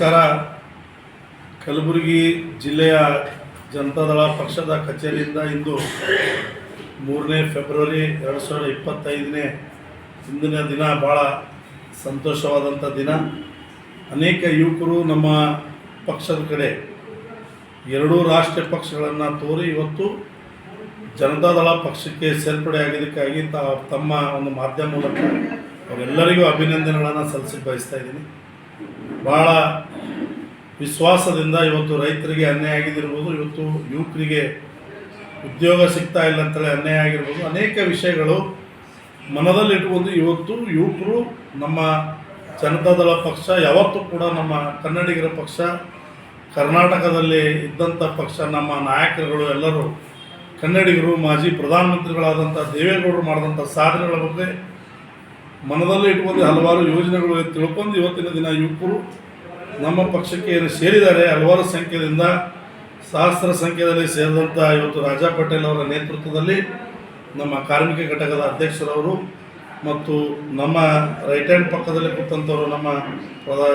ನಮಸ್ಕಾರ. ಕಲಬುರಗಿ ಜಿಲ್ಲೆಯ ಜನತಾದಳ ಪಕ್ಷದ ಕಚೇರಿಯಿಂದ ಇಂದು ಮೂರನೇ ಫೆಬ್ರವರಿ ಎರಡು ಸಾವಿರದ ಇಪ್ಪತ್ತೈದನೇ ಇಂದಿನ ದಿನ ಭಾಳ ಸಂತೋಷವಾದಂಥ ದಿನ. ಅನೇಕ ಯುವಕರು ನಮ್ಮ ಪಕ್ಷದ ಕಡೆ ಎರಡೂ ರಾಷ್ಟ್ರೀಯ ಪಕ್ಷಗಳನ್ನು ತೋರಿ ಇವತ್ತು ಜನತಾದಳ ಪಕ್ಷಕ್ಕೆ ಸೇರ್ಪಡೆ ಆಗಿದ್ದಕ್ಕಾಗಿ ತಮ್ಮ ಒಂದು ಮಾಧ್ಯಮ ಮೂಲಕ ಅವರೆಲ್ಲರಿಗೂ ಅಭಿನಂದನೆಗಳನ್ನು ಸಲ್ಲಿಸಿ ಬಯಸ್ತಾ ಇದ್ದೀನಿ. ಭಾಳ ವಿಶ್ವಾಸದಿಂದ ಇವತ್ತು ರೈತರಿಗೆ ಅನ್ಯಾಯ ಆಗಿದ್ದಿರ್ಬೋದು, ಇವತ್ತು ಯುವಕರಿಗೆ ಉದ್ಯೋಗ ಸಿಗ್ತಾ ಇಲ್ಲ ಅಂತೇಳಿ ಅನ್ಯಾಯ ಆಗಿರ್ಬೋದು, ಅನೇಕ ವಿಷಯಗಳು ಮನದಲ್ಲಿ ಇಟ್ಕೊಂಡು ಇವತ್ತು ಯುವಕರು ನಮ್ಮ ಜನತಾದಳ ಪಕ್ಷ, ಯಾವತ್ತೂ ಕೂಡ ನಮ್ಮ ಕನ್ನಡಿಗರ ಪಕ್ಷ, ಕರ್ನಾಟಕದಲ್ಲಿ ಇದ್ದಂಥ ಪಕ್ಷ, ನಮ್ಮ ನಾಯಕರುಗಳು ಎಲ್ಲರೂ ಕನ್ನಡಿಗರು, ಮಾಜಿ ಪ್ರಧಾನಮಂತ್ರಿಗಳಾದಂಥ ದೇವೇಗೌಡರು ಮಾಡಿದಂಥ ಸಾಧನೆಗಳ ಬಗ್ಗೆ ಮನದಲ್ಲಿ ಇಟ್ಕೊಂಡು ಹಲವಾರು ಯೋಜನೆಗಳು ತಿಳ್ಕೊಂಡು ಇವತ್ತಿನ ದಿನ ಯುವಕರು ನಮ್ಮ ಪಕ್ಷಕ್ಕೆ ಏನು ಸೇರಿದ್ದಾರೆ, ಹಲವಾರು ಸಂಖ್ಯೆಯಿಂದ ಸಹಸ್ರ ಸಂಖ್ಯೆಯಲ್ಲಿ ಸೇರಿದಂಥ ಇವತ್ತು ರಾಜಾ ಪಟೇಲ್ ಅವರ ನೇತೃತ್ವದಲ್ಲಿ ನಮ್ಮ ಕಾರ್ಮಿಕ ಘಟಕದ ಅಧ್ಯಕ್ಷರವರು ಮತ್ತು ನಮ್ಮ ರೈಟ್ ಹ್ಯಾಂಡ್ ಪಕ್ಕದಲ್ಲಿ ಕೂತಂಥವರು ನಮ್ಮ ಪ್ರಧಾ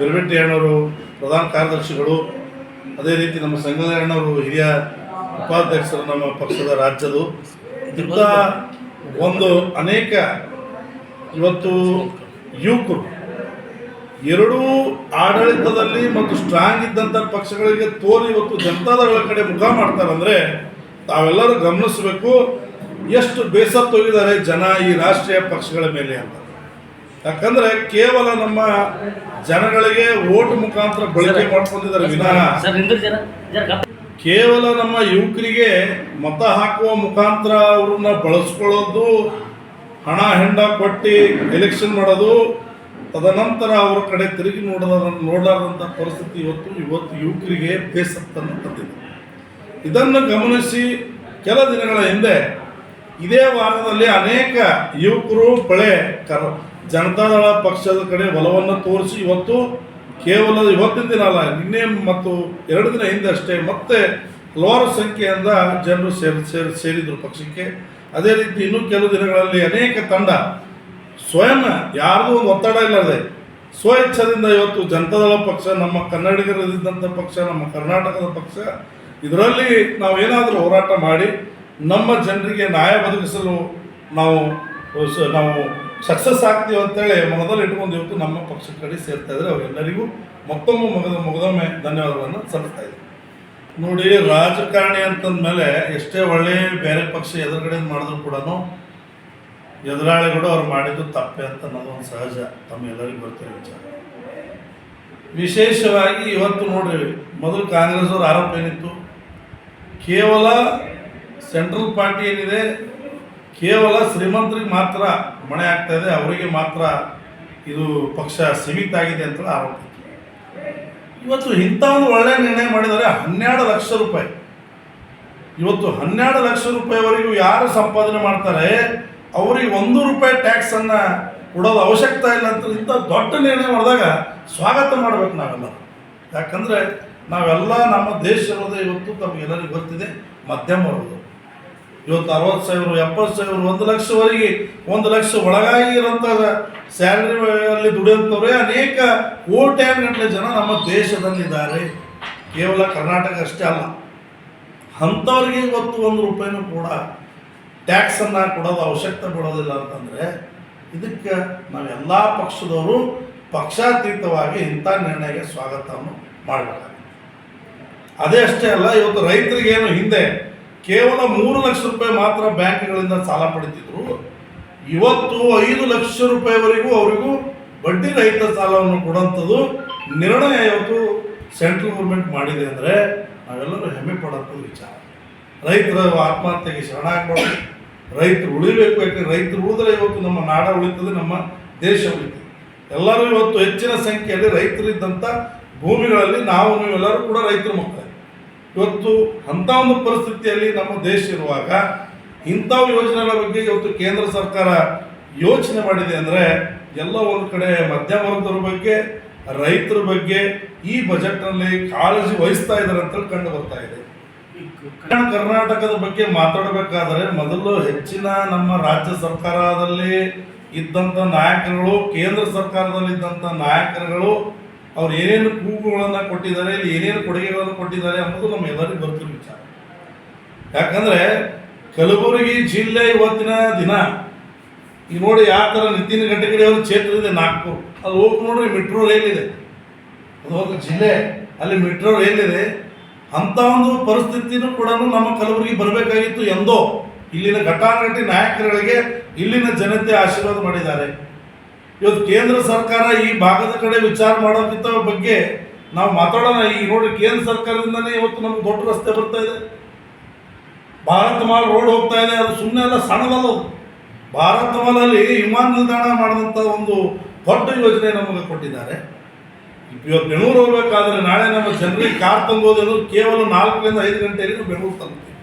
ಗರ್ವೆಟ್ಟಿ ಅಣ್ಣವರು, ಪ್ರಧಾನ ಕಾರ್ಯದರ್ಶಿಗಳು, ಅದೇ ರೀತಿ ನಮ್ಮ ಸಂಗದ ಅಣ್ಣವರು, ಹಿರಿಯ ಉಪಾಧ್ಯಕ್ಷರು ನಮ್ಮ ಪಕ್ಷದ ರಾಜ್ಯದು ಇಂಥ ಒಂದು ಅನೇಕ ಇವತ್ತು ಯುವಕರು ಎರಡೂ ಆಡಳಿತದಲ್ಲಿ ಮತ್ತು ಸ್ಟ್ರಾಂಗ್ ಇದ್ದಂಥ ಪಕ್ಷಗಳಿಗೆ ತೋರಿ ಇವತ್ತು ಜನತಾದಳ ಕಡೆ ಮುಖ ಮಾಡ್ತಾರಂದ್ರೆ ತಾವೆಲ್ಲರೂ ಗಮನಿಸಬೇಕು ಎಷ್ಟು ಹೋಗಿದ್ದಾರೆ ಜನ ಈ ರಾಷ್ಟ್ರೀಯ ಪಕ್ಷಗಳ ಮೇಲೆ ಅಂತ. ಯಾಕಂದ್ರೆ ಕೇವಲ ನಮ್ಮ ಜನಗಳಿಗೆ ಓಟ್ ಮುಖಾಂತರ ಬಳಕೆ ಮಾಡ್ಕೊಂಡಿದ್ದಾರೆ ವಿಧಾನ ಕೇವಲ ನಮ್ಮ ಯುವಕರಿಗೆ ಮತ ಹಾಕುವ ಮುಖಾಂತರ ಅವ್ರನ್ನ ಬಳಸ್ಕೊಳ್ಳೋದು ಹಣ, ಹೆಂಡ ಕೊಟ್ಟು ಎಲೆಕ್ಷನ್ ಮಾಡೋದು, ತದನಂತರ ಅವರ ಕಡೆ ತಿರುಗಿ ನೋಡದ ನೋಡಲಾರದಂಥ ಪರಿಸ್ಥಿತಿ ಇವತ್ತು ಇವತ್ತು ಯುವಕರಿಗೆ ಬೇಸತ್ತನ್ನು ತಂದಿದೆ ಇದನ್ನು ಗಮನಿಸಿ ಕೆಲ ದಿನಗಳ ಹಿಂದೆ ಇದೇ ವಾರದಲ್ಲಿ ಅನೇಕ ಯುವಕರು ಬಳೆ ಕರ ಜನತಾದಳ ಪಕ್ಷದ ಕಡೆ ಒಲವನ್ನು ತೋರಿಸಿ ಇವತ್ತು ಕೇವಲ ಇವತ್ತಿನ ದಿನ ಅಲ್ಲ, ನಿನ್ನೆ ಮತ್ತು ಎರಡು ದಿನ ಹಿಂದೆ ಅಷ್ಟೇ ಮತ್ತೆ ಹಲವಾರು ಸಂಖ್ಯೆಯಿಂದ ಜನರು ಸೇರಿ ಸೇರಿ, ಸೇರಿದ್ರು ಪಕ್ಷಕ್ಕೆ. ಅದೇ ರೀತಿ ಇನ್ನೂ ಕೆಲವು ದಿನಗಳಲ್ಲಿ ಅನೇಕ ತಂಡ ಸ್ವಯಂ ಯಾರಿಗೂ ಒಂದು ಒತ್ತಡ ಇಲ್ಲದೆ ಸ್ವಇಚ್ಛದಿಂದ ಇವತ್ತು ಜನತಾದಳ ಪಕ್ಷ, ನಮ್ಮ ಕನ್ನಡಿಗರಲ್ಲಿದ್ದಂಥ ಪಕ್ಷ, ನಮ್ಮ ಕರ್ನಾಟಕದ ಪಕ್ಷ, ಇದರಲ್ಲಿ ನಾವು ಏನಾದರೂ ಹೋರಾಟ ಮಾಡಿ ನಮ್ಮ ಜನರಿಗೆ ನ್ಯಾಯ ಬದುಕಿಸಲು ನಾವು ನಾವು ಸಕ್ಸಸ್ ಆಗ್ತೀವಿ ಅಂತೇಳಿ ಮನದಲ್ಲಿ ಇಟ್ಕೊಂಡು ಇವತ್ತು ನಮ್ಮ ಪಕ್ಷದ ಕಡೆ ಸೇರ್ತಾ ಇದ್ದಾರೆ. ಅವರೆಲ್ಲರಿಗೂ ಮತ್ತೊಮ್ಮೆ ಮೊಗದ, ಮೊಗದೊಮ್ಮೆ ಧನ್ಯವಾದಗಳನ್ನು ಸಲ್ಲಿಸ್ತಾ ಇದ್ದೀನಿ. ನೋಡಿ, ರಾಜಕಾರಣಿ ಅಂತಂದ್ಮೇಲೆ ಎಷ್ಟೇ ಒಳ್ಳೆ ಬೇರೆ ಪಕ್ಷ ಎದುರುಗಡೆ ಮಾಡಿದ್ರು ಕೂಡ ಎದುರಾಳಿಗಳು ಅವ್ರು ಮಾಡಿದ್ದು ತಪ್ಪೆ ಅಂತ ಅನ್ನೋದೊಂದು ಸಹಜ. ತಮ್ಮೆಲ್ಲರಿಗೂ ಬರ್ತೀವಿ ವಿಚಾರ. ವಿಶೇಷವಾಗಿ ಇವತ್ತು ನೋಡ್ರಿ, ಮೊದಲು ಕಾಂಗ್ರೆಸ್ ಅವ್ರ ಆರೋಪ ಏನಿತ್ತು? ಕೇವಲ ಸೆಂಟ್ರಲ್ ಪಾರ್ಟಿ ಏನಿದೆ, ಕೇವಲ ಶ್ರೀಮಂತರಿಗೆ ಮಾತ್ರ ಮಣೆ ಆಗ್ತಾ ಇದೆ, ಅವರಿಗೆ ಮಾತ್ರ ಇದು ಪಕ್ಷ ಸೀಮಿತ ಆಗಿದೆ ಅಂತ ಆರೋಪ ಇವತ್ತು ಇಂಥ ಒಂದು ಒಳ್ಳೆಯ ನಿರ್ಣಯ ಮಾಡಿದರೆ ಹನ್ನೆರಡು ಲಕ್ಷ ರೂಪಾಯಿ. ಇವತ್ತು ಹನ್ನೆರಡು ಲಕ್ಷ ರೂಪಾಯಿವರೆಗೂ ಯಾರು ಸಂಪಾದನೆ ಮಾಡ್ತಾರೆ? ಅವರಿಗೆ ಒಂದು ರೂಪಾಯಿ ಟ್ಯಾಕ್ಸನ್ನು ಕೊಡೋದು ಅವಶ್ಯಕತೆ ಇಲ್ಲ ಅಂತ ಇಂಥ ದೊಡ್ಡ ನಿರ್ಣಯ ಮಾಡಿದಾಗ ಸ್ವಾಗತ ಮಾಡಬೇಕು ನಾವೆಲ್ಲ. ಯಾಕಂದರೆ ನಾವೆಲ್ಲ ನಮ್ಮ ದೇಶ ಇವತ್ತು ತಮಗೆಲ್ಲರಿಗೂ ಗೊತ್ತಿದೆ, ಮಧ್ಯಮ ವರ್ಗದವರು. ಇವತ್ತು ಅರವತ್ತು ಸಾವಿರ, ಎಪ್ಪತ್ತು ಸಾವಿರ, ಒಂದು ಲಕ್ಷವರೆಗೆ ಒಂದು ಲಕ್ಷ ಒಳಗಾಗಿ ಇರೋಂಥ ಸ್ಯಾಲ್ರಿ ಅಲ್ಲಿ ದುಡಿಯೋಂಥವ್ರೆ ಅನೇಕ ಕೋಟ್ಯಾನುಗಟ್ಟಲೆ ಜನ ನಮ್ಮ ದೇಶದಲ್ಲಿದ್ದಾರೆ. ಕೇವಲ ಕರ್ನಾಟಕ ಅಷ್ಟೇ ಅಲ್ಲ. ಅಂಥವ್ರಿಗೆ ಇವತ್ತು ಒಂದು ರೂಪಾಯಿನೂ ಕೂಡ ಟ್ಯಾಕ್ಸನ್ನು ಕೊಡೋದು ಅವಶ್ಯಕತೆ ಬಿಡೋದಿಲ್ಲ ಅಂತಂದರೆ ಇದಕ್ಕೆ ನಾವೆಲ್ಲ ಪಕ್ಷದವರು ಪಕ್ಷಾತೀತವಾಗಿ ಇಂಥ ನಿರ್ಣಯಕ್ಕೆ ಸ್ವಾಗತವನ್ನು ಮಾಡಬೇಕಾಗುತ್ತೆ. ಅದೇ ಅಷ್ಟೇ ಅಲ್ಲ, ಇವತ್ತು ರೈತರಿಗೇನು ಹಿಂದೆ ಕೇವಲ ಮೂರು ಲಕ್ಷ ರೂಪಾಯಿ ಮಾತ್ರ ಬ್ಯಾಂಕ್ಗಳಿಂದ ಸಾಲ ಪಡಿತಿದ್ರು. ಇವತ್ತು ಐದು ಲಕ್ಷ ರೂಪಾಯಿವರೆಗೂ ಅವರಿಗೂ ಬಡ್ಡಿ ರಹಿತ ಸಾಲವನ್ನು ಕೊಡುವಂಥದ್ದು ನಿರ್ಣಯ ಇವತ್ತು ಸೆಂಟ್ರಲ್ ಗೌರ್ಮೆಂಟ್ ಮಾಡಿದೆ ಅಂದರೆ ನಾವೆಲ್ಲರೂ ಹೆಮ್ಮೆ ಪಡೋದು ವಿಚಾರ. ರೈತರ ಆತ್ಮಹತ್ಯೆಗೆ ಶರಣಾಗಬಾರ್ದು ರೈತರು ಉಳಿಬೇಕು ಯಾಕೆ ರೈತರು ಉಳಿದ್ರೆ ಇವತ್ತು ನಮ್ಮ ನಾಡ ಉಳಿತದೆ, ನಮ್ಮ ದೇಶ ಉಳಿತದೆ. ಎಲ್ಲರೂ ಇವತ್ತು ಹೆಚ್ಚಿನ ಸಂಖ್ಯೆಯಲ್ಲಿ ರೈತರಿದ್ದಂಥ ಭೂಮಿಗಳಲ್ಲಿ ನಾವು, ನೀವೆಲ್ಲರೂ ಕೂಡ ರೈತರು ಮಕ್ಕಳೇ. ಇವತ್ತು ಅಂಥ ಒಂದು ಪರಿಸ್ಥಿತಿಯಲ್ಲಿ ನಮ್ಮ ದೇಶ ಇರುವಾಗ ಇಂಥ ಯೋಜನೆಗಳ ಬಗ್ಗೆ ಇವತ್ತು ಕೇಂದ್ರ ಸರ್ಕಾರ ಯೋಚನೆ ಮಾಡಿದೆ ಅಂದರೆ ಎಲ್ಲ ಒಂದು ಕಡೆ ಮಧ್ಯಮ ವರ್ಗದವ್ರ ಬಗ್ಗೆ, ರೈತರ ಬಗ್ಗೆ, ಈ ಬಜೆಟ್ನಲ್ಲಿ ಕಾಳಜಿ ವಹಿಸ್ತಾ ಇದ್ದಾರೆ ಅಂತ ಕಂಡು ಬರ್ತಾ ಇದೆ. ಕರ್ನಾಟಕದ ಬಗ್ಗೆ ಮಾತಾಡಬೇಕಾದ್ರೆ ಮೊದಲು ಹೆಚ್ಚಿನ ನಮ್ಮ ರಾಜ್ಯ ಸರ್ಕಾರದಲ್ಲಿ ಇದ್ದಂಥ ನಾಯಕರುಗಳು, ಕೇಂದ್ರ ಸರ್ಕಾರದಲ್ಲಿ ಇದ್ದಂಥ ನಾಯಕರುಗಳು ಅವ್ರು ಏನೇನು ಕೂಗುಗಳನ್ನು ಕೊಟ್ಟಿದ್ದಾರೆ, ಇಲ್ಲಿ ಏನೇನು ಕೊಡುಗೆಗಳನ್ನು ಕೊಟ್ಟಿದ್ದಾರೆ ಅನ್ನೋದು ನಮ್ಮ ಎಲ್ಲರಿಗೂ ಬರ್ತಿರೋ ವಿಚಾರ. ಯಾಕಂದ್ರೆ ಕಲಬುರಗಿ ಜಿಲ್ಲೆ ಇವತ್ತಿನ ದಿನ ಈಗ ನೋಡಿ ಯಾವ ಥರ ನಿತಿನ್ ಗಡ್ಕರಿ ಅವ್ರ ಕ್ಷೇತ್ರ ಇದೆ ನಾಗ್ಪುರ್ ಅಲ್ಲಿ ಹೋಗಿ ನೋಡ್ರಿ ಮೆಟ್ರೋ ರೈಲ್ ಇದೆ ಅದು ಒಂದು ಜಿಲ್ಲೆ, ಅಲ್ಲಿ ಮೆಟ್ರೋ ರೈಲ್ ಇದೆ ಅಂಥ ಒಂದು ಪರಿಸ್ಥಿತಿನೂ ಕೂಡ ನಮ್ಮ ಕಲಬುರಗಿ ಬರಬೇಕಾಗಿತ್ತು ಎಂದೋ. ಇಲ್ಲಿನ ಘಟಾನುಘಟಿ ನಾಯಕರುಗಳಿಗೆ ಇಲ್ಲಿನ ಜನತೆ ಆಶೀರ್ವಾದ ಮಾಡಿದ್ದಾರೆ. ಇವತ್ತು ಕೇಂದ್ರ ಸರ್ಕಾರ ಈ ಭಾಗದ ಕಡೆ ವಿಚಾರ ಮಾಡೋಕ್ಕಿಂತ ಬಗ್ಗೆ ನಾವು ಮಾತಾಡೋಣ. ಈಗ ನೋಡಿ ಕೇಂದ್ರ ಸರ್ಕಾರದಿಂದನೇ ಇವತ್ತು ನಮ್ಗೆ ದೊಡ್ಡ ರಸ್ತೆ ಬರ್ತಾ ಇದೆ. ಭಾರತ ಮಾಲ್ ರೋಡ್ ಹೋಗ್ತಾ ಇದೆ. ಅದು ಸುಮ್ಮನೆ ಎಲ್ಲ ಸಣ್ಣದಲ್ಲ ಭಾರತ ಮಾಲಲ್ಲಿ ವಿಮಾನ ನಿಲ್ದಾಣ ಮಾಡಿದಂಥ ಒಂದು ದೊಡ್ಡ ಯೋಜನೆ ನಮಗೆ ಕೊಟ್ಟಿದ್ದಾರೆ. ಇವತ್ತು ಬೆಂಗಳೂರು ಹೋಗ್ಬೇಕಾದ್ರೆ ನಾಳೆ ನಮ್ಮ ಜನರಿಗೆ ಕಾರ್ ತಂಗೋದೇನು ಕೇವಲ ನಾಲ್ಕರಿಂದ ಐದು ಗಂಟೆಯಲ್ಲಿ ಬೆಂಗಳೂರು ತಲುಪ್ತೀವಿ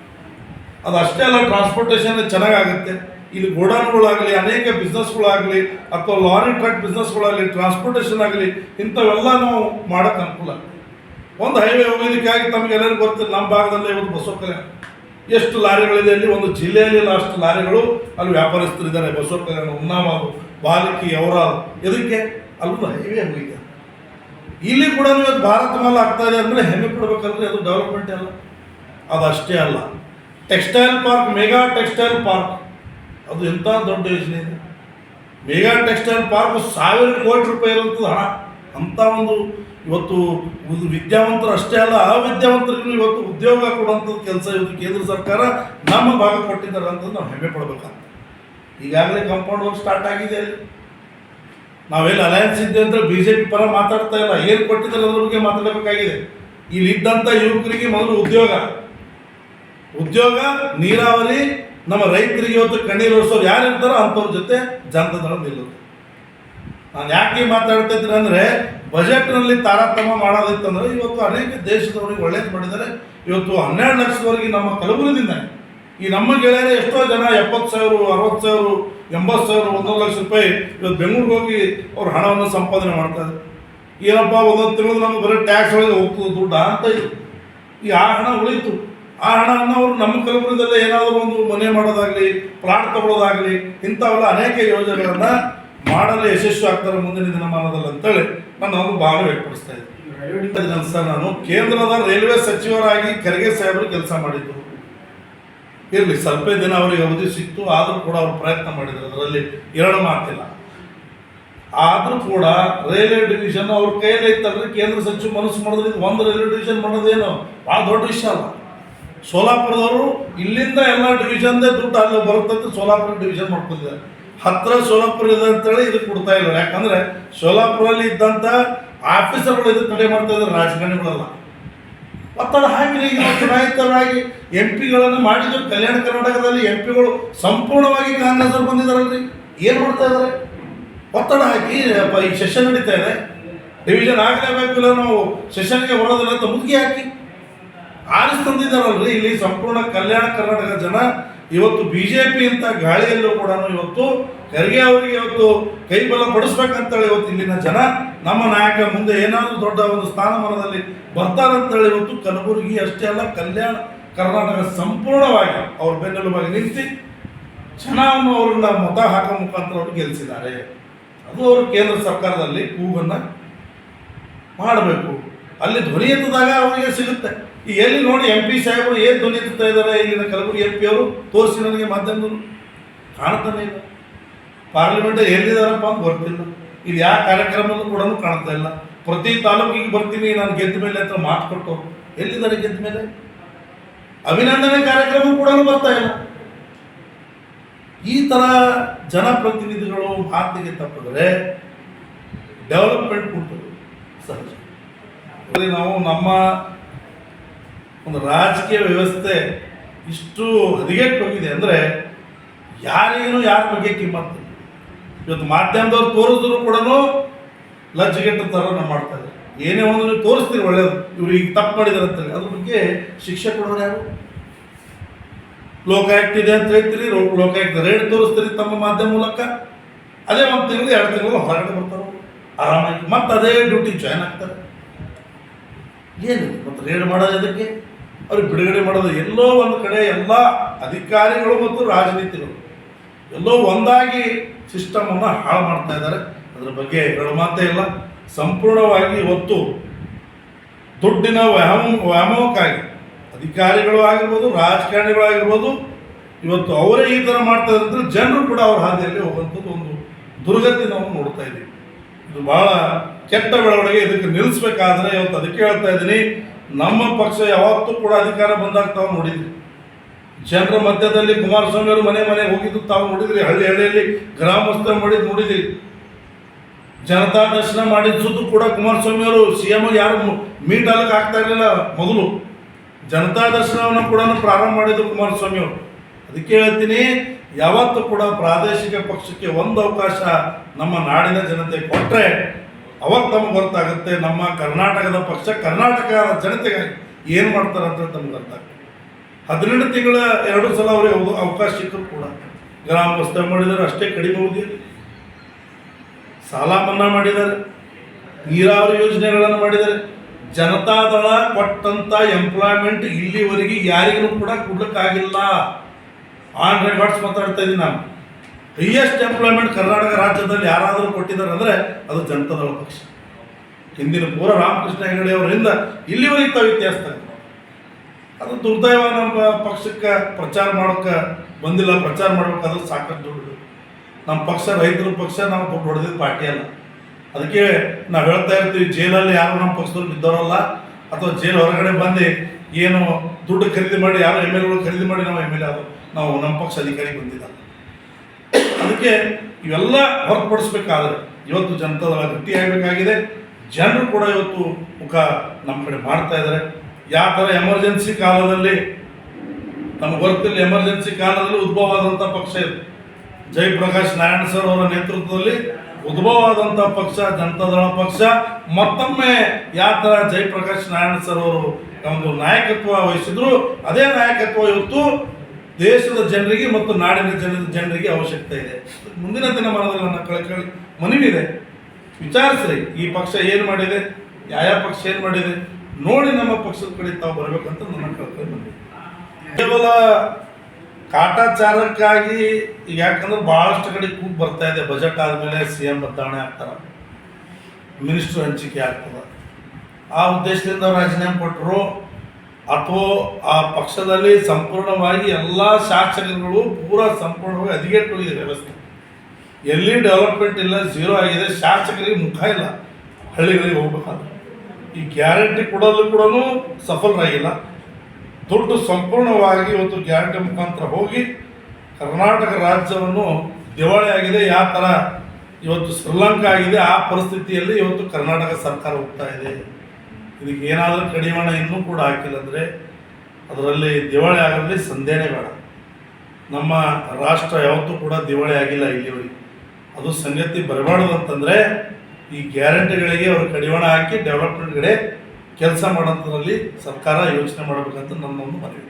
ಅದು ಅಷ್ಟೇ ಅಲ್ಲ ಟ್ರಾನ್ಸ್ಪೋರ್ಟೇಷನ್ ಚೆನ್ನಾಗಾಗುತ್ತೆ. ಇಲ್ಲಿ ಗೋಡಾನ್ಗಳಾಗಲಿ ಅನೇಕ ಬಿಸ್ನೆಸ್ಗಳಾಗಲಿ ಅಥವಾ ಲಾರಿ ಟ್ರಕ್ ಬಿಸ್ನೆಸ್ಗಳಾಗಲಿ ಟ್ರಾನ್ಸ್ಪೋರ್ಟೇಷನ್ ಆಗಲಿ ಇಂಥವೆಲ್ಲ ನಾವು ಮಾಡೋಕ್ಕೆ ಅನುಕೂಲ. ಒಂದು ಹೈವೇ ಹೋಗೋದಕ್ಕಾಗಿ ತಮಗೆಲ್ಲರಿಗೂ ಗೊತ್ತಿಲ್ಲ ನಮ್ಮ ಭಾಗದಲ್ಲೇ ಇವತ್ತು ಬಸವಕಲ್ಯಾಣ ಎಷ್ಟು ಲಾರಿಗಳಿದೆ ಅಲ್ಲಿ? ಒಂದು ಜಿಲ್ಲೆಯಲ್ಲಿ ಅಷ್ಟು ಲಾರಿಗಳು ಅಲ್ಲಿ ವ್ಯಾಪಾರಸ್ಥರಿದ್ದಾರೆ. ಬಸವ ಕಲ್ಯಾಣ ಉನ್ನಾಮಾವು ಬಾಲಕಿ ಅವರ ಇದಕ್ಕೆ ಅಲ್ಲೂ ಹೈವೇ ಹೋಗಿದೆ ಇಲ್ಲಿ ಕೂಡ ಇವತ್ತು ಭಾರತ ಮಾಲ್ ಆಗ್ತಾ ಇದೆ ಅಂದರೆ ಹೆಮ್ಮೆ ಪಡ್ಬೇಕಂದ್ರೆ ಅದು ಡೆವಲಪ್ಮೆಂಟ್ ಅಲ್ಲ. ಅದು ಅಷ್ಟೇ ಅಲ್ಲ. Textile park mega textile park ಅದು ಎಂಥ ದೊಡ್ಡ ಯೋಜನೆ ಇದೆ? ಮೇಘಾ ಟೆಕ್ಸ್ಟೈಲ್ ಪಾರ್ಕ್ ಸಾವಿರ ಕೋಟಿ ರೂಪಾಯಿ ಇರುವಂಥದ್ದು ಹಣ. ಅಂಥ ಒಂದು ಇವತ್ತು ವಿದ್ಯಾವಂತರು ಅಷ್ಟೇ ಅಲ್ಲ ಅವಿದ್ಯಾವಂತರಿಗೂ ಇವತ್ತು ಉದ್ಯೋಗ ಕೊಡುವಂಥದ್ದು ಕೆಲಸ ಇವತ್ತು ಕೇಂದ್ರ ಸರ್ಕಾರ ನಮ್ಮ ಭಾಗ ಕೊಟ್ಟಿದ್ದಾರೆ ಅಂತ ನಾವು ಹೆಮ್ಮೆ ಪಡ್ಬೇಕಂತ ಈಗಾಗಲೇ ಕಂಪೌಂಡ್ ವರ್ಕ್ ಸ್ಟಾರ್ಟ್ ಆಗಿದೆ ಅಲ್ಲಿ. ನಾವೆಲ್ಲ ಅಲಯನ್ಸ್ ಇದ್ದೆ ಅಂತ ಬಿ ಜೆ ಪಿ ಪರ ಮಾತಾಡ್ತಾ ಇಲ್ಲ. ಏನು ಕೊಟ್ಟಿದ್ದಾರೆ ಅದ್ರ ಬಗ್ಗೆ ಮಾತಾಡಬೇಕಾಗಿದೆ. ಇಲ್ಲಿ ಇದ್ದಂಥ ಯುವಕರಿಗೆ ಮೊದಲು ಉದ್ಯೋಗ. ಉದ್ಯೋಗ, ನೀರಾವರಿ ನಮ್ಮ ರೈತರಿಗೆ ಇವತ್ತು ಕಣ್ಣೀರು ಒರೆಸೋರು ಯಾರು ಇರ್ತಾರೋ ಅಂಥವ್ರ ಜೊತೆ ಜನತಾದಳ ನಿಲ್ಲುತ್ತೆ ನಾನು ಯಾಕೆ ಮಾತಾಡ್ತಾ ಇದ್ದೀನಿ ಅಂದರೆ ಬಜೆಟ್ನಲ್ಲಿ ತಾರತಮ್ಯ ಮಾಡೋದಿತ್ತಂದ್ರೆ ಇವತ್ತು ಅನೇಕ ದೇಶದವರಿಗೆ ಒಳ್ಳೇದು ಮಾಡಿದ್ದಾರೆ. ಇವತ್ತು ಹನ್ನೆರಡು ಲಕ್ಷದವರೆಗೆ ನಮ್ಮ ಕಲಬುರದಿಂದ ಈ ನಮ್ಮ ಗೆಳೆಯರೇ ಎಷ್ಟೋ ಜನ ಎಪ್ಪತ್ತು ಸಾವಿರ, ಅರವತ್ತು ಸಾವಿರ, ಎಂಬತ್ತು ಸಾವಿರ ಒಂದೊಂದು ಲಕ್ಷ ರೂಪಾಯಿ ಇವತ್ತು ಬೆಂಗಳೂರಿಗೆ ಹೋಗಿ ಅವ್ರು ಹಣವನ್ನು ಸಂಪಾದನೆ ಮಾಡ್ತಾರೆ ಏನಪ್ಪ, ಒಂದೊಂದು ತಿಂಗಳು ನಮ್ಗೆ ಬರೀ ಟ್ಯಾಕ್ಸ್ ಒಳಗೆ ಹೋಗ್ತದೆ ದುಡ್ಡು ಅಂತ ಈ ಆ ಹಣ ಉಳಿತು. ಆ ಹಣವನ್ನು ಅವರು ನಮ್ಮ ಕಲಬುರಗಿದಲ್ಲೇ ಏನಾದರೂ ಒಂದು ಮನೆ ಮಾಡೋದಾಗಲಿ ಪ್ಲಾಟ್ ತಗೊಳ್ಳೋದಾಗಲಿ ಇಂಥವೆಲ್ಲ ಅನೇಕ ಯೋಜನೆಗಳನ್ನು ಮಾಡಲು ಯಶಸ್ವಿ ಆಗ್ತಾರೆ ಮುಂದಿನ ದಿನಮಾನದಲ್ಲಿ ಅಂತೇಳಿ ನಾನು ಒಂದು ಭಾವನೆ ವ್ಯಕ್ತಪಡಿಸ್ತಾ ಇದ್ದೀನಿ. ಸರ್, ನಾನು ಕೇಂದ್ರದ ರೈಲ್ವೆ ಸಚಿವರಾಗಿ ಖರ್ಗೆ ಸಾಹೇಬರು ಕೆಲಸ ಮಾಡಿದ್ದು. ಇರಲಿ, ಸ್ವಲ್ಪ ದಿನ ಅವರಿಗೆ ಅವಧಿ ಸಿಕ್ತು, ಆದರೂ ಕೂಡ ಅವರು ಪ್ರಯತ್ನ ಮಾಡಿದ್ರು. ಅದರಲ್ಲಿ ಎರಡು ಮಾತಿಲ್ಲ. ಆದರೂ ಕೂಡ ರೈಲ್ವೆ ಡಿವಿಷನ್ ಅವ್ರ ಕೈಯಲ್ಲಿ ಇತ್ತಂದ್ರೆ ಕೇಂದ್ರ ಸಚಿವ ಮನಸ್ಸು ಮಾಡಿದ್ರೆ ಒಂದು ರೈಲ್ವೆ ಡಿವಿಷನ್ ಮಾಡೋದೇನು? ಭಾಳ ದೊಡ್ಡ ವಿಷಯ ಅಲ್ಲ. ಸೋಲಾಪುರದವರು ಇಲ್ಲಿಂದ ಎಲ್ಲ ಡಿವಿಷನ್ದೇ ದುಡ್ಡು ಅಲ್ಲಿ ಬರುತ್ತಂತ ಸೋಲಾಪುರ ಡಿವಿಷನ್ ಮಾಡ್ಕೊಂಡಿದ್ದಾರೆ. ಹತ್ರ ಸೋಲಾಪುರ ಇದೆ ಅಂತೇಳಿ ಇದು ಕೊಡ್ತಾ ಇಲ್ಲ ಯಾಕಂದ್ರೆ ಸೋಲಾಪುರಲ್ಲಿ ಇದ್ದಂಥ ಆಫೀಸರ್ಗಳು ಇದು ತಡೆ ಮಾಡ್ತಾ ಇದ್ದಾರೆ, ರಾಜಕಾರಣಿಗಳೆಲ್ಲ. ಒತ್ತಡ ಹಾಕಿರಿ ಈಗ ಚುನಾಯಿತರಾಗಿ ಎಂ ಪಿಗಳನ್ನು ಮಾಡಿದ್ರು ಕಲ್ಯಾಣ ಕರ್ನಾಟಕದಲ್ಲಿ ಎಂ ಪಿಗಳು ಸಂಪೂರ್ಣವಾಗಿ ಕಾಂಗ್ರೆಸ್ ಅವ್ರು ಬಂದಿದ್ದಾರಲ್ರಿ. ಏನು ಮಾಡ್ತಾ ಇದ್ದಾರೆ? ಒತ್ತಡ ಹಾಕಿ ಈ ಸೆಷನ್ ನಡೀತಾ ಇದೆ. ಡಿವಿಷನ್ ಆಗಲೇಬೇಕಿಲ್ಲ ನಾವು ಸೆಷನ್ಗೆ ಬರೋದಿಲ್ಲ ಅಂತ ಮುದುಕಿ ಹಾಕಿ. ಆರಿಸಿ ತಂದಿದ್ದಾರಲ್ರಿ ಇಲ್ಲಿ ಸಂಪೂರ್ಣ ಕಲ್ಯಾಣ ಕರ್ನಾಟಕ ಜನ. ಇವತ್ತು ಬಿ ಜೆ ಪಿ ಅಂತ ಗಾಳಿಯಲ್ಲೂ ಕೂಡ ಇವತ್ತು ಖರ್ಗೆ ಅವರಿಗೆ ಇವತ್ತು ಕೈ ಬಲ ಪಡಿಸ್ಬೇಕಂತೇಳಿ ಇವತ್ತು ಇಲ್ಲಿನ ಜನ. ನಮ್ಮ ನಾಯಕ ಮುಂದೆ ಏನಾದರೂ ದೊಡ್ಡ ಒಂದು ಸ್ಥಾನಮಾನದಲ್ಲಿ ಬರ್ತಾರಂತೇಳಿ ಇವತ್ತು ಕಲಬುರಗಿ ಅಷ್ಟೇ ಅಲ್ಲ, ಕಲ್ಯಾಣ ಕರ್ನಾಟಕ ಸಂಪೂರ್ಣವಾಗಿ ಅವ್ರ ಬೆನ್ನೆಲುಬಾಗಿ ನಿಂತು ಚೆನ್ನಾಗಿ ಅವ್ರನ್ನ ಮತ ಹಾಕೋ ಮುಖಾಂತರ ಅವರು ಗೆಲ್ಲಿಸಿದ್ದಾರೆ ಅದು ಅವರು ಕೇಂದ್ರ ಸರ್ಕಾರದಲ್ಲಿ ಕೂಗನ್ನು ಮಾಡಬೇಕು. ಅಲ್ಲಿ ಧ್ವನಿ ಎತ್ತದಾಗ ಅವರಿಗೆ ಸಿಗುತ್ತೆ. ಎಲ್ಲಿ ನೋಡಿ ಎಂ ಪಿ ಸಾಹೇಬರು ಏನು ಧ್ವನಿ ಎತ್ತಾ ಇದ್ದಾರೆ, ಇಲ್ಲಿನ ಕಲಬುರಗಿ ಎಂ ಪಿ ಅವರು? ತೋರಿಸಿ ನನಗೆ ಮಾಧ್ಯಮದವರು ಕಾಣ್ತಾನೆ ಇಲ್ಲ ಪಾರ್ಲಿಮೆಂಟ್ ಎಲ್ಲಿದ್ದಾರಪ್ಪ ಅಂತ ಬರ್ತಿಲ್ಲ ಇದು ಯಾವ ಕಾರ್ಯಕ್ರಮದಲ್ಲೂ ಕೂಡ ಕಾಣ್ತಾ ಇಲ್ಲ. ಪ್ರತಿ ತಾಲೂಕಿಗೆ ಬರ್ತೀನಿ, ನಾನು ಗೆದ್ದ ಮೇಲೆ ಅಂತ ಮಾತು ಕೊಟ್ಟು. ಎಲ್ಲಿದ್ದಾರೆ ಗೆದ್ದ ಮೇಲೆ? ಅಭಿನಂದನೆ ಕಾರ್ಯಕ್ರಮ ಕೂಡ ಬರ್ತಾ ಇಲ್ಲ. ಈ ಥರ ಜನಪ್ರತಿನಿಧಿಗಳು ಮಾತಿಗೆ ತಪ್ಪಿದ್ರೆ ಡೆವಲಪ್ಮೆಂಟ್ ಕೊಟ್ಟರು ಸಹಜ. ನಾವು ನಮ್ಮ ಒಂದು ರಾಜಕೀಯ ವ್ಯವಸ್ಥೆ ಇಷ್ಟು ಹದಿಗೆಟ್ಟು ಹೋಗಿದೆ ಅಂದರೆ ಯಾರಿಗೂ ಯಾರ ಬಗ್ಗೆ ಕಿಮ್ಮತ್ತು? ಇವತ್ತು ಮಾಧ್ಯಮದವ್ರು ತೋರಿಸಿದ್ರು ಕೂಡ ಲಜ್ಜೆಗೆಟ್ಟ ಥರ ನಾವು ಮಾಡ್ತಾ ಇದ್ದಾರೆ. ಏನೇ ಒಂದು ನೀವು ತೋರಿಸ್ತೀರಿ ಒಳ್ಳೇದು. ಇವ್ರು ಈಗ ತಪ್ಪು ಮಾಡಿದಾರೆ ಅಂತೇಳಿ ಅದ್ರ ಬಗ್ಗೆ ಶಿಕ್ಷೆ ಕೊಡೋರು ಯಾರು? ಲೋಕಾಯುಕ್ತ ಇದೆ ಅಂತ ಹೇಳ್ತೀರಿ ಲೋಕಾಯುಕ್ತ ರೇಡ್ ತೋರಿಸ್ತೀರಿ ತಮ್ಮ ಮಾಧ್ಯಮ ಮೂಲಕ. ಅದೇ ಒಂದು ತಿಂಗಳು, ಎರಡು ತಿಂಗಳು ಹೊರಗಡೆ ಬರ್ತಾರೆ. ಆರಾಮಾಗಿ ಮತ್ತೆ ಅದೇ ಡ್ಯೂಟಿ ಜಾಯ್ನ್ ಆಗ್ತಾರೆ. ಏನು ಮತ್ತು ರೇಡ್ ಮಾಡೋದು ಅದಕ್ಕೆ ಅವ್ರಿಗೆ ಬಿಡುಗಡೆ ಮಾಡೋದು ಎಲ್ಲೋ ಒಂದು ಕಡೆ ಎಲ್ಲ ಅಧಿಕಾರಿಗಳು ಮತ್ತು ರಾಜನೀತಿಗಳು ಎಲ್ಲೋ ಒಂದಾಗಿ ಸಿಸ್ಟಮನ್ನು ಹಾಳು ಮಾಡ್ತಾ ಇದ್ದಾರೆ. ಅದ್ರ ಬಗ್ಗೆ ಹೇಳೋ ಮಾತೇ ಇಲ್ಲ. ಸಂಪೂರ್ಣವಾಗಿ ಇವತ್ತು ದುಡ್ಡಿನ ವ್ಯಾಮ ವ್ಯಾಮೋಹಕ್ಕಾಗಿ ಅಧಿಕಾರಿಗಳು ಆಗಿರ್ಬೋದು, ರಾಜಕಾರಣಿಗಳು ಆಗಿರ್ಬೋದು, ಇವತ್ತು ಅವರೇ ಈ ಥರ ಮಾಡ್ತಾ ಇದ್ರೆ ಜನರು ಕೂಡ ಅವ್ರ ಹಾದಿಯಲ್ಲಿ ಹೋಗುವಂಥದ್ದು ಒಂದು ದುರ್ಗತಿ ನಾವು ನೋಡ್ತಾ ಇದ್ದೀವಿ. ಇದು ಬಹಳ ಕೆಟ್ಟ ಬೆಳವಣಿಗೆ ಇದಕ್ಕೆ ನಿಲ್ಲಿಸ್ಬೇಕಾದ್ರೆ ಇವತ್ತು ಅದಕ್ಕೆ ಹೇಳ್ತಾ ಇದ್ದೀನಿ. ನಮ್ಮ ಪಕ್ಷ ಯಾವತ್ತೂ ಕೂಡ ಅಧಿಕಾರ ಬಂದಾಗ ತಾವು ನೋಡಿದ್ರಿ. ಜನರ ಮಧ್ಯದಲ್ಲಿ ಕುಮಾರಸ್ವಾಮಿ ಅವರು ಮನೆ ಮನೆಗೆ ಹೋಗಿದ್ದು ತಾವು ನೋಡಿದ್ರಿ. ಹಳ್ಳಿ ಹಳ್ಳಿಯಲ್ಲಿ ಗ್ರಾಮಸ್ಥರು ಮಾಡಿದ್ದು ನೋಡಿದ್ರಿ. ಜನತಾ ದರ್ಶನ ಮಾಡಿದ ಸುದ್ದು ಕೂಡ ಕುಮಾರಸ್ವಾಮಿ ಅವರು ಸಿ ಎಂ ಯಾರು ಮೀಟ್ ಆಗಕ್ಕೆ ಆಗ್ತಾ ಇರಲಿಲ್ಲ ಮೊದಲು. ಜನತಾ ದರ್ಶನವನ್ನು ಕೂಡ ಪ್ರಾರಂಭ ಮಾಡಿದ್ದು ಕುಮಾರಸ್ವಾಮಿ ಅವರು ಅದಕ್ಕೆ ಹೇಳ್ತೀನಿ, ಯಾವತ್ತೂ ಕೂಡ ಪ್ರಾದೇಶಿಕ ಪಕ್ಷಕ್ಕೆ ಒಂದು ಅವಕಾಶ ನಮ್ಮ ನಾಡಿನ ಜನತೆ ಕೊಟ್ಟರೆ ಅವಾಗ ತಮ್ಗೆ ಗೊತ್ತಾಗುತ್ತೆ, ನಮ್ಮ ಕರ್ನಾಟಕದ ಪಕ್ಷ, ಕರ್ನಾಟಕ ಜನತೆಗೆ ಏನು ಮಾಡ್ತಾರೆ ಅಂತ ತಮ್ಗೆ ಗೊತ್ತಾಗುತ್ತೆ. ಹದಿನೆಂಟು ತಿಂಗಳ ಎರಡು ಸಲ ಅವರಿಗೆ ಅವ- ಅವಕಾಶ ಸಿಕ್ಕರು ಕೂಡ. ಗ್ರಾಮ ವಾಸ್ತವ್ಯ ಮಾಡಿದ್ದಾರೆ ಅಷ್ಟೇ ಕಡಿಮೆ ಅವಧಿಯಲ್ಲಿ. ಸಾಲ ಮನ್ನಾ ಮಾಡಿದ್ದಾರೆ ನೀರಾವರಿ ಯೋಜನೆಗಳನ್ನು ಮಾಡಿದ್ದಾರೆ ಜನತಾದಳ ಕೊಟ್ಟಂತ ಎಂಪ್ಲಾಯ್ಮೆಂಟ್ ಇಲ್ಲಿವರೆಗೆ ಯಾರಿಗೂ ಕೂಡ ಕೊಡ್ಲಿಕ್ಕಾಗಿಲ್ಲ. ಆನ್ ರೆಕಾರ್ಡ್ಸ್ ಮಾತಾಡ್ತಾ ಇದ್ದೀನಿ ನಾನು. ಹೈಯೆಸ್ಟ್ ಎಂಪ್ಲಾಯ್ಮೆಂಟ್ ಕರ್ನಾಟಕ ರಾಜ್ಯದಲ್ಲಿ ಯಾರಾದರೂ ಕೊಟ್ಟಿದ್ದಾರೆ ಅಂದರೆ ಅದು ಜನತಾದಳ ಪಕ್ಷ. ಹಿಂದಿನ ಪೂರ ರಾಮಕೃಷ್ಣ ಹೆಗಡೆ ಅವರಿಂದ ಇಲ್ಲಿವರೆಗೆ ತಾವು ಅದು ದುರ್ದೈವ ನಮ್ಮ ಪಕ್ಷಕ್ಕೆ ಪ್ರಚಾರ ಮಾಡೋಕ್ಕೆ ಬಂದಿಲ್ಲ, ಪ್ರಚಾರ ಮಾಡಬೇಕಾದ್ರೆ ಸಾಕಷ್ಟು ದುಡ್ಡು. ನಮ್ಮ ಪಕ್ಷ ರೈತರ ಪಕ್ಷ, ನಾವು ಹೊಡೆದಿದ್ದು ಪಾರ್ಟಿ ಅಲ್ಲ. ಅದಕ್ಕೆ ನಾವು ಹೇಳ್ತಾ ಇರ್ತೀವಿ, ಜೈಲಲ್ಲಿ ಯಾರು ನಮ್ಮ ಪಕ್ಷದವ್ರು ಬಿದ್ದವರಲ್ಲ, ಅಥವಾ ಜೈಲ್ ಹೊರಗಡೆ ಬಂದು ಏನು ದುಡ್ಡು ಖರೀದಿ ಮಾಡಿ, ಯಾರು ಎಂ ಎಲ್ ಎಗಳು ಖರೀದಿ ಮಾಡಿ, ನಾವು ಎಂ ಎಲ್ ಆದವು ನಾವು ನಮ್ಮ ಪಕ್ಷ ಅಧಿಕಾರಿ ಬಂದಿಲ್ಲ. ಅದಕ್ಕೆ ಇವೆಲ್ಲ ಹೊರತುಪಡಿಸ್ಬೇಕಾದ್ರೆ ಇವತ್ತು ಜನತಾದಳ ಗಟ್ಟಿ ಆಗಬೇಕಾಗಿದೆ ಜನರು ಕೂಡ ಇವತ್ತು ಮುಖ ನಮ್ಮ ಕಡೆ ಮಾಡ್ತಾ ಇದ್ದಾರೆ. ಯಾವ ಥರ ಎಮರ್ಜೆನ್ಸಿ ಕಾಲದಲ್ಲಿ ನಮ್ಮ ಗೊತ್ತಿಲ್ಲ, ಎಮರ್ಜೆನ್ಸಿ ಕಾಲದಲ್ಲಿ ಉದ್ಭವ ಆದಂಥ ಪಕ್ಷ ಇದು. ಜಯಪ್ರಕಾಶ್ ನಾರಾಯಣ ಸರ್ ಅವರ ನೇತೃತ್ವದಲ್ಲಿ ಉದ್ಭವ ಆದಂಥ ಪಕ್ಷ, ಜನತಾದಳ ಪಕ್ಷ. ಮತ್ತೊಮ್ಮೆ ಯಾವ ಥರ ಜಯಪ್ರಕಾಶ್ ನಾರಾಯಣ ಸರ್ ಅವರು ಒಂದು ನಾಯಕತ್ವ ವಹಿಸಿದ್ರು, ಅದೇ ನಾಯಕತ್ವ ಇವತ್ತು ದೇಶದ ಜನರಿಗೆ ಮತ್ತು ನಾಡಿನ ಜನ ಜನರಿಗೆ ಅವಶ್ಯಕತೆ ಇದೆ. ಮುಂದಿನ ದಿನಮಾನದಲ್ಲಿ ನನ್ನ ಕಳ್ಕೊಳ್ಳಿ ಮನವಿ ಇದೆ ವಿಚಾರಿಸ್ರಿ. ಈ ಪಕ್ಷ ಏನು ಮಾಡಿದೆ? ಯಾವ ಪಕ್ಷ ಏನು ಮಾಡಿದೆ? ನೋಡಿ ನಮ್ಮ ಪಕ್ಷದ ಕಡೆ ತಾವು ಬರಬೇಕಂತ ನನ್ನ ಕಳಕಳಿ ಬಂದಿದೆ ಕೇವಲ ಕಾಟಾಚಾರಕ್ಕಾಗಿ ಈಗ ಯಾಕಂದ್ರೆ ಭಾಳಷ್ಟು ಕಡೆ ಕೂಗ್ ಬರ್ತಾ ಇದೆ. ಬಜೆಟ್ ಆದಮೇಲೆ ಸಿ ಎಂ ಬದಲಾವಣೆ ಆಗ್ತಾರ. ಮಿನಿಸ್ಟ್ರು ಹಂಚಿಕೆ ಆಗ್ತದೆ. ಆ ಉದ್ದೇಶದಿಂದ ರಾಜೀನಾಮೆ ಕೊಟ್ಟರು ಅಥವಾ ಆ ಪಕ್ಷದಲ್ಲಿ ಸಂಪೂರ್ಣವಾಗಿ ಎಲ್ಲ ಶಾಸಕರುಗಳು ಪೂರ ಸಂಪೂರ್ಣವಾಗಿ ಹದಿಗೆಟ್ಟು ಹೋಗಿದೆ ವ್ಯವಸ್ಥೆ. ಎಲ್ಲಿ ಡೆವಲಪ್ಮೆಂಟ್ ಇಲ್ಲ ಝೀರೋ ಆಗಿದೆ, ಶಾಸಕರಿಗೆ ಮುಖ ಇಲ್ಲ. ಹಳ್ಳಿಗಳಿಗೆ ಹೋಗ್ಬೇಕಾದ್ರೆ. ಈ ಗ್ಯಾರಂಟಿ ಕೊಡೋದು ಕೂಡ ಸಫಲರಾಗಿಲ್ಲ. ದುಡ್ಡು ಸಂಪೂರ್ಣವಾಗಿ ಇವತ್ತು ಗ್ಯಾರಂಟಿ ಮುಖಾಂತರ ಹೋಗಿ ಕರ್ನಾಟಕ ರಾಜ್ಯವನ್ನು ದಿವಾಳಿ ಆಗಿದೆ. ಯಾವ ಥರ ಇವತ್ತು ಶ್ರೀಲಂಕಾ ಆಗಿದೆ, ಆ ಪರಿಸ್ಥಿತಿಯಲ್ಲಿ ಇವತ್ತು ಕರ್ನಾಟಕ ಸರ್ಕಾರ ಹೋಗ್ತಾ ಇದೆ. ಇದಕ್ಕೆ ಏನಾದರೂ ಕಡಿವಾಣ ಇನ್ನೂ ಕೂಡ ಹಾಕಿಲ್ಲ ಅಂದರೆ ಅದರಲ್ಲಿ ದಿವಾಳಿ ಆಗಲಿ ಸಂದೇಹನೇ ಬೇಡ. ನಮ್ಮ ರಾಷ್ಟ್ರ ಯಾವತ್ತೂ ಕೂಡ ದಿವಾಳಿ ಆಗಿಲ್ಲ ಇಲ್ಲಿವರೆಗೆ. ಅದು ಸಂಗತಿ ಬರಬಾರ್ದು ಅಂತಂದರೆ ಈ ಗ್ಯಾರಂಟಿಗಳಿಗೆ ಅವರು ಕಡಿವಾಣ ಹಾಕಿ ಡೆವಲಪ್ಮೆಂಟ್ ಕಡೆ ಕೆಲಸ ಮಾಡೋದ್ರಲ್ಲಿ ಸರ್ಕಾರ ಯೋಚನೆ ಮಾಡಬೇಕಂತ ನನ್ನೊಂದು ಮನವಿ.